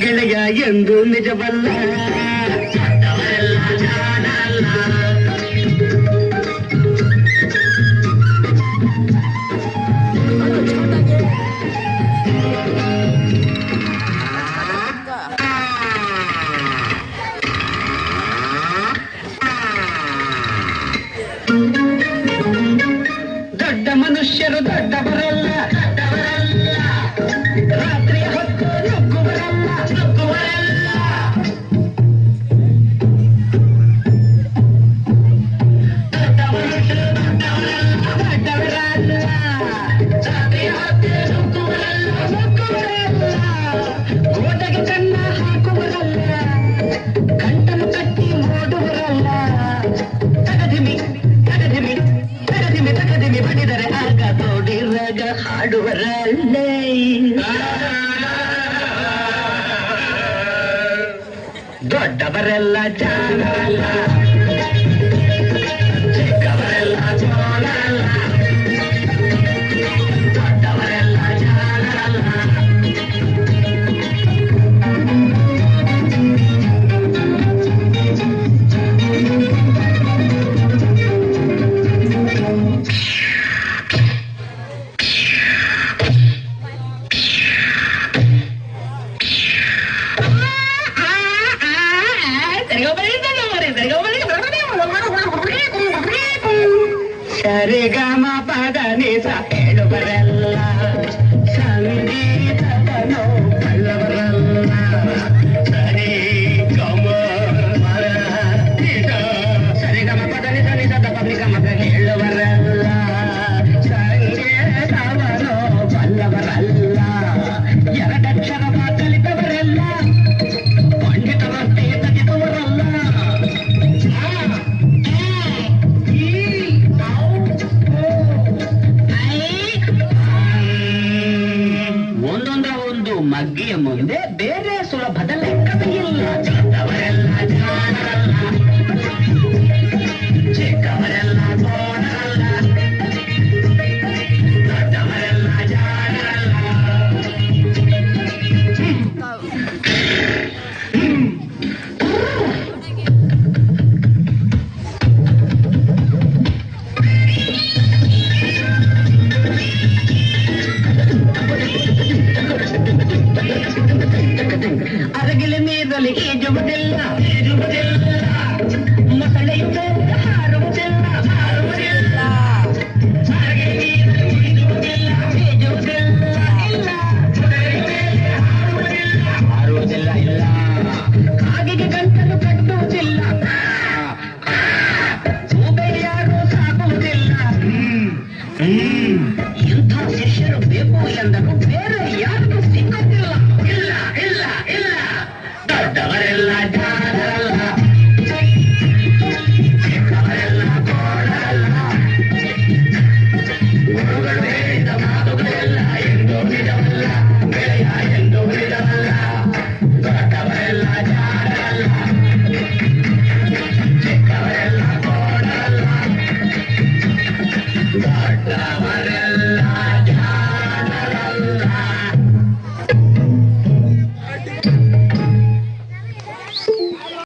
ಗೆಳೆಯ ಎಂದು ನಿಜವಲ್ಲ ದೊಡ್ಡವರೆಲ್ಲ ಜಾಣಲ್ಲ ದೊಡ್ಡ ಮನುಷ್ಯರು ದೊಡ್ಡವರಲ್ಲ. ದೊಡ್ಡವರೆಲ್ಲ ಜಾಲ సరిగమ పదని సలువరల్ల సంగీతను పల్లవరల్ల సరి గమ సరిగమ పదని సని సద పబ్లిక మగ నిలువరల్ల సంగీతను పల్లవరల్ల. ಮಗ್ಗಿಯ ಮುಂದೆ ಬೇರೆ ಸುಲಭದ ಲೆಕ್ಕವಿಲ್ಲ അരകിലെ നീതലി ഏജുമതില്ല ഏജുമതില്ല